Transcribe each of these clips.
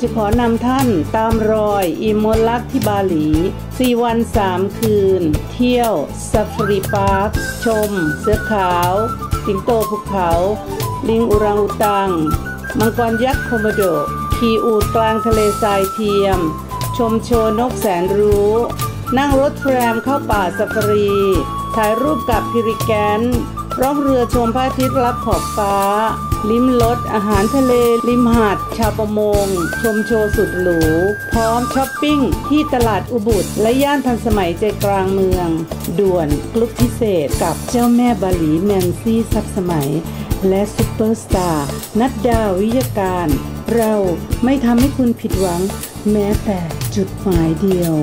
จะขอนำท่านตามรอยอีโมลักที่บาหลี 4 วัน 3 คืน เที่ยวซัฟารีพาร์ค ชม เสือขาว สิงโตภูเขา ลิงอุรังอุตัง มังกรยักษ์โคโมโดขี่อูดกลางทะเลทรายเทียม ชมโชว์นกแสนรู้ นั่งรถแทรมเข้าป่าซาฟารี ถ่ายรูปกับพิริแกนร่องเรือชมพระอาทิตย์รับขอบฟ้า ลิ้มรสอาหารทะเล ริมหาดชาวประมง ชมโชว์สุดหรู พร้อมช้อปปิ้งที่ตลาดอุบุตและย่านทันสมัยใจกลางเมือง ด่วนกลุ่มพิเศษกับเจ้าแม่บาหลีแนนซี่ซับสมัย และซุปเปอร์สตาร์นัดดาววิยาการ เราไม่ทำให้คุณผิดหวัง แม้แต่จุดหมายเดียว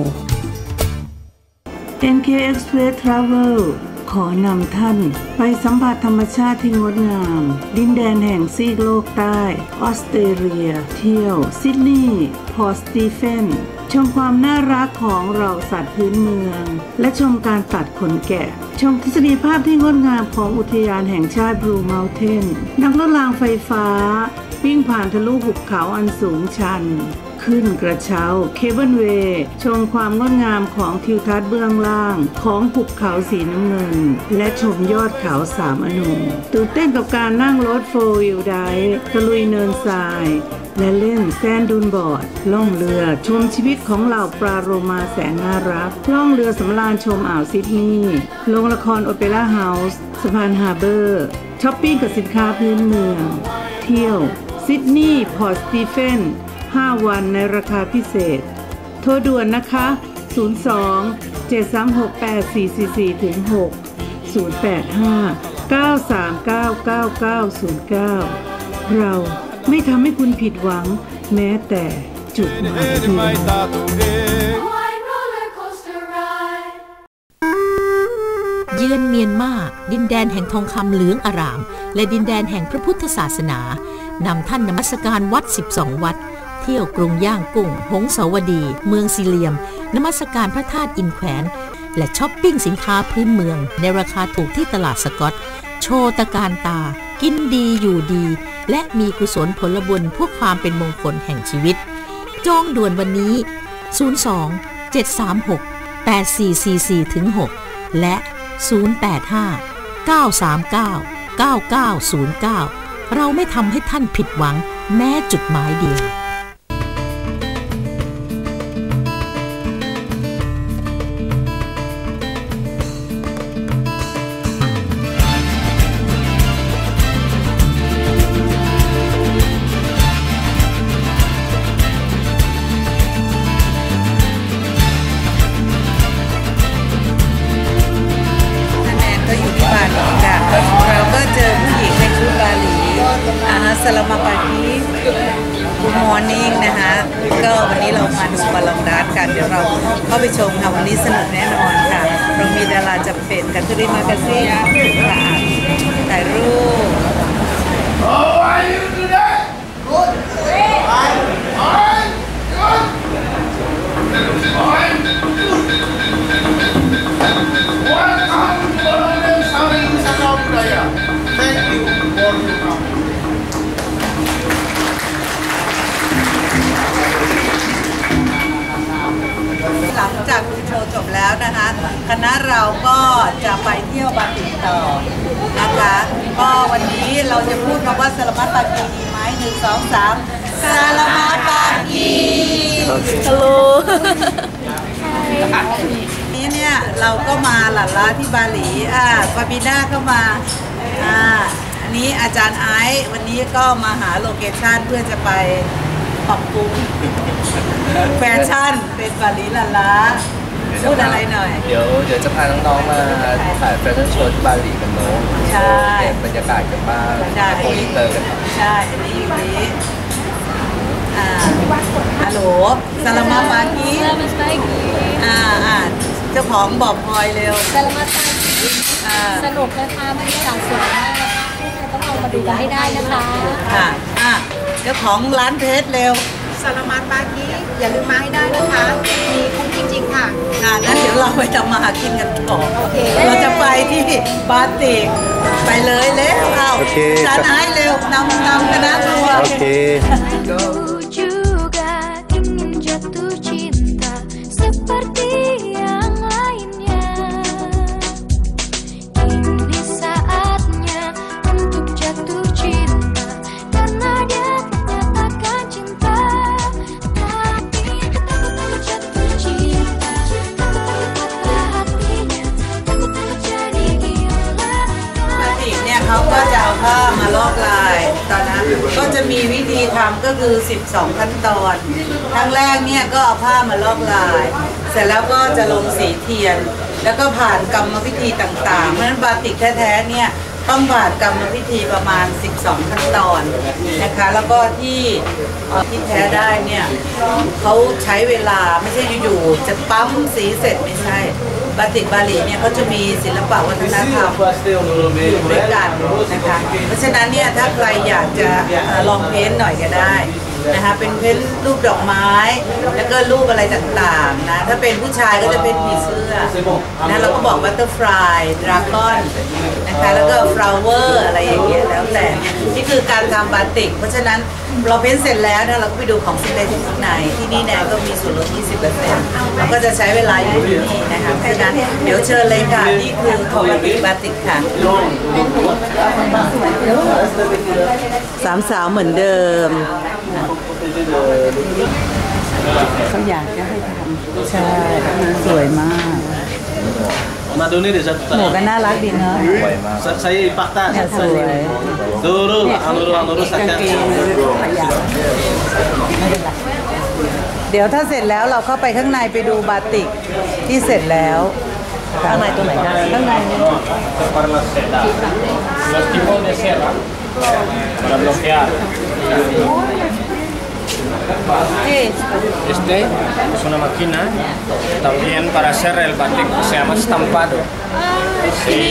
NK Express Travel อนำท่าน ไปสัมผัสธรรมชาติที่งดงาม ดินแดนแห่งซีกโลกใต้ ออสเตรเลีย เที่ยว ซิดนีย์พอสตีเฟนชมความน่ารักของเราสัตว์พื้นเมือง และชมการตัดขนแกะ ชมทฤษฎีภาพที่งดงามของอุทยานแห่งชาติบลูเมลเทนนักรถรางไฟฟ้า วิ่งผ่านทะลุหุบเขาอันสูงชัน ขึ้นกระเช้าเคเบิลเวย์ชมความงดงามของทิวทัศน์เบื้องล่าง ของหุบเขาสีน้ำเงิน และชมยอดเขาสามอนุตื่นเต้นกับการนั่งรถโฟวิลไดตะลุยเนินทราย และเล่นแซนดูนบอร์ด ล่องเรือชมชีวิตของเหล่าปลาโรมาแสนน่ารัก ล่องเรือสำราญชมอ่าวซิดนีย์โรงละครโอเปร่าเฮาส์สะพานฮาร์เบอร์ช้อปปิ้งกับสินค้าพื้นเมือง เที่ยวซิดนีย์พอร์ตสตีเฟน 5 วันในราคาพิเศษ โทรด่วนนะคะ 02 736 8444ถึง6 085 939 9909 เราไม่ทำให้คุณผิดหวัง แม้แต่จุดหมายเดียวเยือนเมียนมาดินแดนแห่งทองคำเหลืองอาราม และดินแดนแห่งพระพุทธศาสนานำท่านนมัสการวัด 12 วัด เที่ยวกรุงย่างกุ้ง หงสาวดี เมืองซีเลียม นมัสการพระธาตุอินแขวน และช้อปปิ้งสินค้าพื้นเมือง ในราคาถูกที่ตลาดสกอต โชว์ตะการตา กินดีอยู่ดี และมีกุศลผลบุญพื่อความเป็นมงคลแห่งชีวิต จองด่วนวันนี้ 02 736 8444ถึง6และ 085 939 9909 เราไม่ทำให้ท่านผิดหวังแม้จุดหมายเดียว สลามาปากีกูมอร์นิ่งนะคะก็วันนี้เรามาดูบอลลองดัสกันเดี๋ยวเราเข้าไปชมค่ะวันนี้สนุกแน่นอนค่ะ เรามีดาราจะเป็นกัตตุริมากาซีค่ะถ่ายรูปห ณะเราก็จะไปเที่ยวบาติต่อนะคะก็วันนี้เราจะพูดคำว่าสลามัตปากีดีไหมหนึ่งสองสามสลามัตปากีฮัลโหลนี้เนี่ยเราก็มาหลันล้าที่บาหลีอ่าฟาบิน่าก็มาอ่าอันนี้อาจารย์ไอซ์วันนี้ก็มาหาโลเคชั่นเพื่อจะไปปรับปรุงแฟชั่นเป็นบาลีลาลา พูดอะไรหน่อยเดี๋ยวเดี๋ยวจะพาน้องๆมาถ่ายแฟชั่นโชว์ที่บาหลีกันเนาะใช่ เก็บบรรยากาศกันบ้างใช่โปรอินเตอร์กันหน่อยใช่อันนี้อยู่นี้อ่าฮัลโหลสลามาปากี Selamat pagi. อ่าอ่าเจ้าของบอกพลอยเร็ว Selamat pagi. อ่าสนุกนะคะบรรยากาศสวยมากต้องลองมาดูกันให้ได้นะคะค่ะอ่าเจ้าของร้านเพชรเร็ว สารมัดปากีอย่าลืมมาให้ได้นะคะ มีคุ้มจริง ๆ ค่ะอ่างั้นเดี๋ยวเราไปทำมาหากินกันต่อโอเคเราจะไปที่บาติกไปเลยเร็วเอาโอเค จานไอซ์เร็วนำนำคณะทัวร์โำก็คือ 12 ขั้นตอนครั้งแรกเนี่ยก็เอาผ้ามาลอกลาย เสร็จแล้วก็จะลงสีเทียน แล้วก็ผ่านกรรมวิธีต่างๆเพราะฉะนั้นบาติกแท้ๆเนี่ยต้องผ่านกรรมวิธีประมาณ 12 ขั้นตอนนะคะ แล้วก็ที่ที่แท้ได้เนี่ยเขาใช้เวลาไม่ใช่อยู่ๆจะปั๊มสีเสร็จไม่ใช่ บาติกบาหลีเนี่ยเขาจะมีศิลปะวัฒนธรรมอยู่ด้วยกันนะคะเพราะฉะนั้นเนี่ยถ้าใครอยากจะลองเพ้นท์หน่อยก็ได้ นะคะเป็นเพ้นท์รูปดอกไม้ แล้วก็รูปอะไรต่างๆนะถ้าเป็นผู้ชายก็จะเป็นผีเสื้อนะเราก็บอกบัตเตอร์ฟลายดราก้อนนะคะแล้วก็ฟลาวเวอร์อะไรอย่างเงี้ยแล้วแต่นี่คือการทำบาติก เพราะฉะนั้นเราเพ้นท์เสร็จแล้วเนี่ยเราก็ไปดูของสิ่งใดที่ข้างในที่นี่เนี่ยก็มีส่วนลด 20%เราก็จะใช้เวลาอยู่ที่นี่นะคะเพราะฉะนั้นเดี๋ยวเชิญเลยค่ะนี่คือของบาติกบาติกค่ะสามสาวเหมือนเดิม เขาอยากจะให้ทำใช่สวยมาก Madu ni dia satu หมวกก็น่ารักดีเนอะ Sa- Saya fakta เนี่ยสวย Dulu Anuru Anuru กาง sakat เกงขยะไม่เป็นไรเดี๋ยวถ้าเสร็จแล้วเราเข้าไปข้างในไปดูบาติกที่เสร็จแล้วข้างในตรงไหนคะข้างในนี่ Los tipos de sierra para bloquear. Este es una máquina también para hacer el batik, se llama estampado. Sí,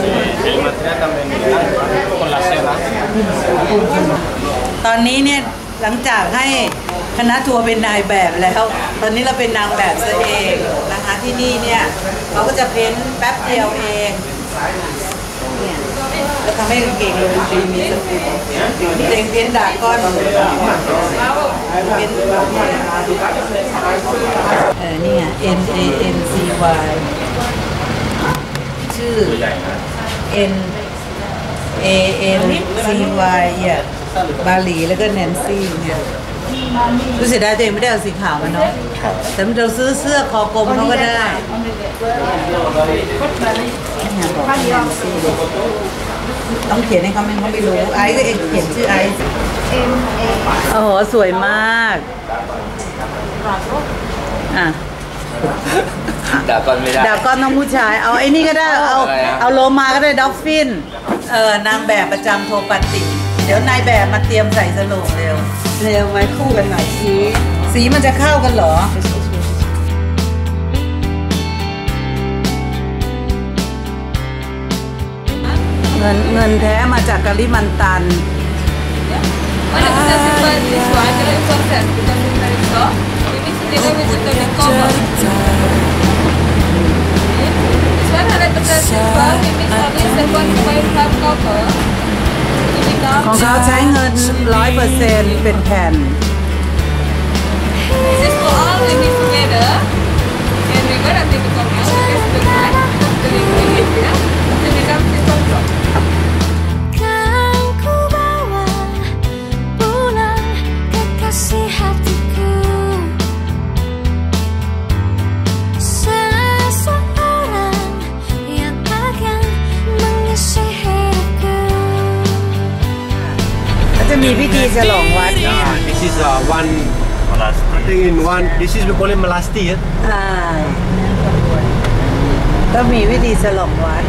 sí, el material también blanco con la seda. ตอนนี้เนี่ยหลังจากให้คณะทัวร์เป็นนายแบบแล้ว ตอนนี้เราเป็นนางแบบซะเองนะคะที่นี่เนี่ยเขาก็จะเพ้นแป๊บเดียวเองเนี่ย จะทำให้กางเกงดูดีมีสกุลเองเพ้นดาก้อนเพ้นเออนี่ไง N A N C Y ชื่อ N A N C Y เนี่ยบาหลีแล้วก็แนนซี่เนี่ยรู้สึกได้ตัวเองไม่ได้เอาสีขาวมาเนาะแต่เราซื้อเสื้อคอกลมเขาก็ได้ เนี่ยบอกแนนซี่ต้องเขียนให้เขาไม่เขาไม่รู้ไอซ์ก็เองเขียนชื่อไอซ์โอ้โหสวยมากอะด่าก่อนไม่ได้ดาวก้อนต้องผู้ชาย เอาไอ้นี่ก็ได้ เอาอะไรอะเอาโลมาก็ได้ด็อกฟิน เออนางแบบประจำโทปาติ เดี๋ยวนายแบบมาเตรียมใส่สโลงเร็ว เร็วไว้คู่กันหน่อยสี สีมันจะเข้ากันเหรอ งินเงินแท้มาจากกะลิมันตัน Mana kita simpan siswa kalau konsep kita simpan itu ini sendiri betul di cover. This one hundred percent simple. Ini tadi simpan supaya have cover. Ini ของ now เขาใช้เงินร้อยเปอร์เซ็นต์เป็นแผ่น this is for all living together. is uh, one. I think in one. This is we call it Malasti. Yeah? อ่าก็มีวิธีฉลองวัด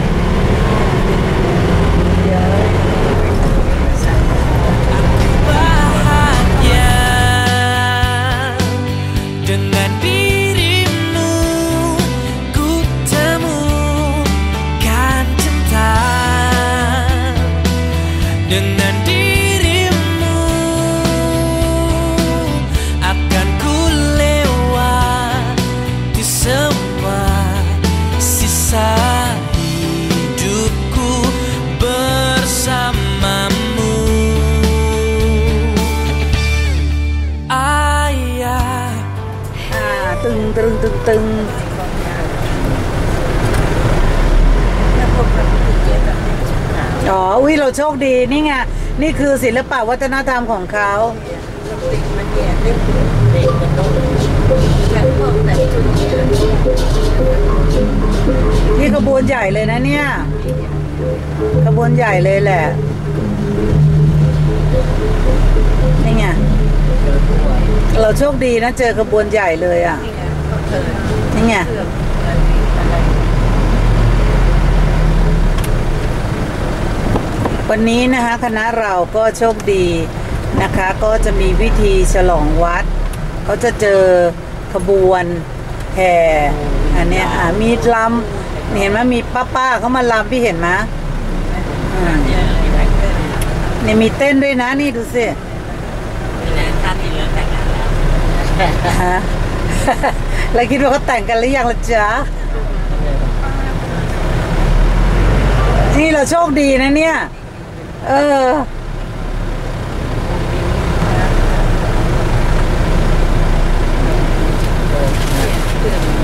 ตึงตึงอ๋อ อุ้ยเราโชคดีนี่ไง นี่คือศิลปะวัฒนธรรมของเขานี่ขบวนใหญ่เลยนะเนี่ย ขบวนใหญ่เลยแหละ นี่ไง เราโชคดีนะเจอขบวนใหญ่เลยอะ นี่ไงวันนี้นะคะคณะเราก็โชคดีนะคะ ก็จะมีพิธีฉลองวัด เขาจะเจอขบวนแห่อันเนี้ยอ่ามีลำเห็นไหมมีป้าป้าๆเขามาลำพี่เห็นไหมอ่าเนี่ยมีเต้นด้วยนะนี่ดูสิฮะแล้ว คิดว่าเขาแต่งกันหรือยังล่ะจ๊ะนี่เราโชคดีนะเนี่ย เออ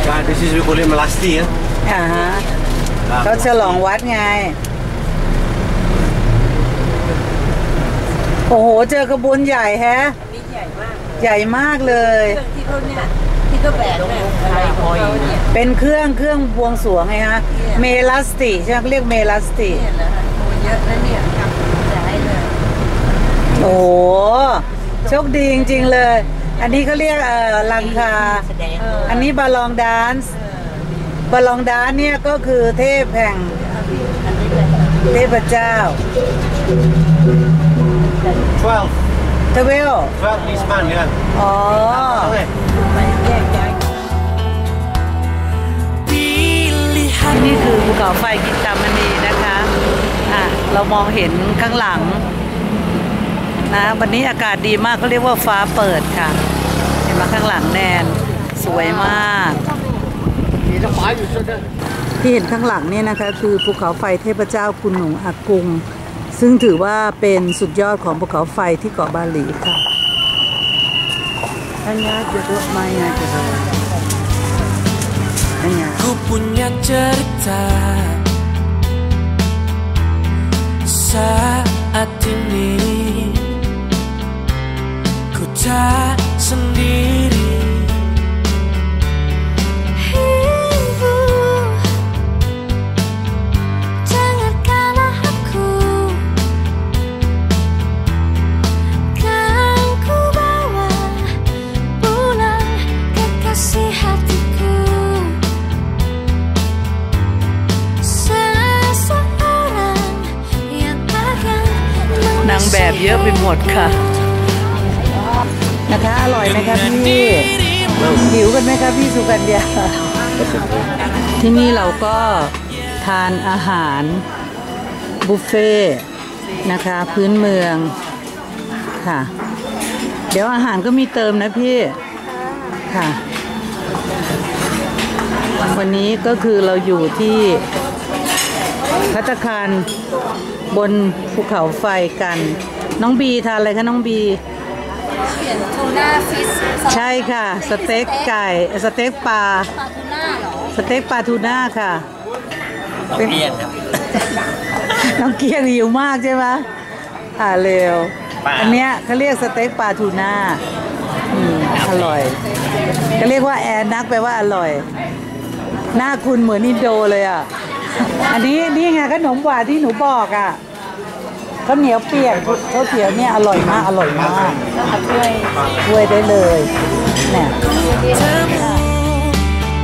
Yeah, this is we call it Melasti. Yeah? อ่าฮะเขาฉลองวัดไง โอ้โห เจอกระบวนใหญ่แฮะ ใหญ่มากเลย ที่เขาเนี่ย ที่เขาแบกเนี่ยไทยพอยเนี่ยเป็นเครื่องเครื่องบวงสรวงไงฮะ เมลัสติใช่ไหมเขาเรียกเมลัสติเหรอฮะโอ้เยอะนะเนี่ยจะให้เลยโอ้โหโชคดีจริง ๆ เลย อันนี้เขาเรียกเอ่อลังคา แสดงอันนี้บาลองดานซ์บาลองดานซ์เนี่ยก็คือเทพแห่งเทพเจ้า 12. เทเวล12 this man, yeah. อ๋อ Okay. ที่นี่คือภูเขาไฟกินตามณีนะคะอะเรามองเห็นข้างหลังนะวันนี้อากาศดีมากเขาเรียกว่าฟ้าเปิดค่ะ เห็นไหมาข้างหลังแนนสวยมาก ที่เห็นข้างหลังเนี่ยนะคะ คือภูเขาไฟเทพเจ้าคุณหนูอากุง ซึ่งถือว่าเป็นสุดยอดของภูเขาไฟที่เกาะบาหลีค่ะอันนี้จะดูไม้นะจะดูอันนี้ Ku punya cerita Saat ini Ku tak sendiri ค่ะ นะคะ อร่อยไหมคะพี่หิวกันไหมคะพี่สุกัญญาที่นี่เราก็ทานอาหารบุฟเฟ่ต์นะคะ พื้นเมืองค่ะ เดี๋ยวอาหารก็มีเติมนะพี่ค่ะ วันนี้ก็คือเราอยู่ที่พัตตาคารบนภูเขาไฟกัน น้องบีทานอะไรคะน้องบี เปลี่ยนทูน่าฟิชใช่ค่ะ สเต็กไก่สเต็กปลา ปลาทูน่าเหรอสเต็กปลาทูน่าค่ะ เปลี่ยนครับ น้องเกียงหิวมากใช่ไหมอ่าเร็ว ปลา อันเนี้ยเขาเรียกสเต็กปลาทูน่าอืมอร่อยเขาเรียกว่าแอนนักแปลว่าอร่อย หน้าคุณเหมือนอินโดเลยอะ อันนี้นี่ไงขนมหวานที่หนูบอกอะ ข้าวเหนียวเปียกข้าวเขียวเนี่ยอร่อยมากอร่อยมากช่วยช่วยได้เลยเนี่ย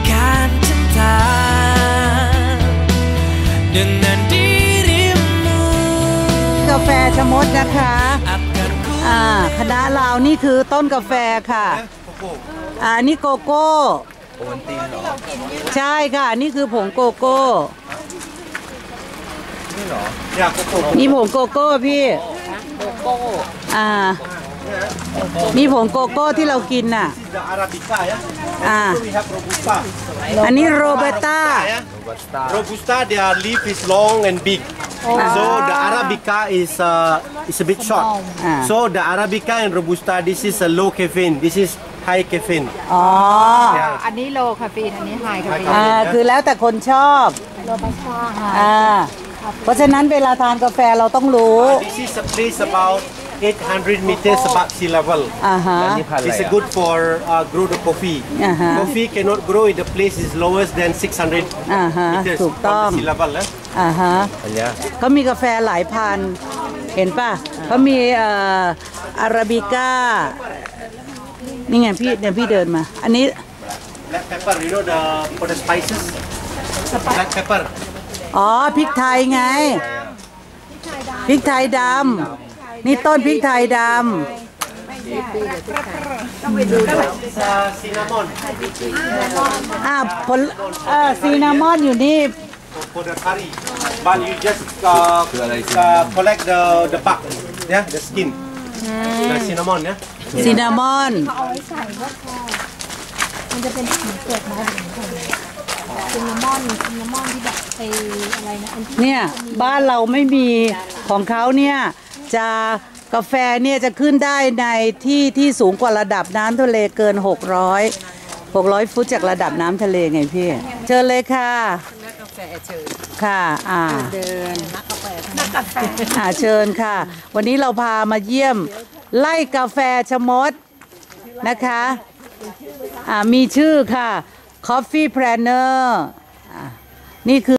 Temukan cinta Dengan dirimu กาแฟชะมดนะคะ Akan ku อ่าคณะเรานี่คือต้นกาแฟค่ะอ่านี่โกโก้ใช่ค่ะ นี่คือผงโกโก้ Yeah, Coco. มีผงโกโก้พี่อ่า มีผงโกโก้ที่เรากินน่ะ This is the Arabica, yeah. Ah. Also we have Robusta. อันนี้โรเบต้า Yeah. Robusta, their leaf is long and big. So the Arabica is uh, is a bit short. Ah. So the Arabica and Robusta, this is a low caffeine. This is high caffeine. อ๋อ Yeah. อันนี้โลคาฟีนอันนี้ไฮคาฟีนอ่าคือแล้วแต่คนชอบอ่า เพราะฉะนั้นเวลาทานกาแฟเราต้องรู้ This is a place about 800 meters above sea level. อ่าฮะ It's good for uh, grow the coffee. Uh-huh. Coffee cannot grow if the place is lowest than 600อ่าฮะ meters ถูก from ต้อง the sea level. Eh? อ่าฮะอันเนี้ยก็มีกาแฟหลายพัน เห็นป่ะเขามีเอ่ออาราบิก้า นี่ไงพี่เดี๋ยวพี่เดินมา อันนี้ Black pepper, you know the for the spices. Black pepper. อ๋อพริกไทยไงพริกไทยดำนี่ต้นพริกไทยด It's uh, cinnamon ำอ่าผลเอ่อซีนามอนอยู่นี่ for, for the curry. But you just uh, uh, collect the the bark, yeah, the skin. The cinnamon, yeah. ซีนามอนเอาไว้ใส่พวกคอมันจะเป็นเหมือนเปลือกไม้ของผม ซินนามอนซินนามอนที่แบบไปอะไรนะอันที่เนี่ยบ้านเราไม่มีของเขาเนี่ยจะกาแฟเนี่ยจะขึ้นได้ในที่ที่สูงกว่าระดับน้ำทะเลเกิน 600 600 ฟุตจากระดับน้ำทะเลไงพี่ เชิญเลยค่ะกาแฟเชิญค่ะ อ่าเดินนักกาแฟอ่าเชิญค่ะ วันนี้เราพามาเยี่ยม ไล่กาแฟชะมดนะคะ อ่ามีชื่อค่ะ Coffee Planner อ่านี่คือ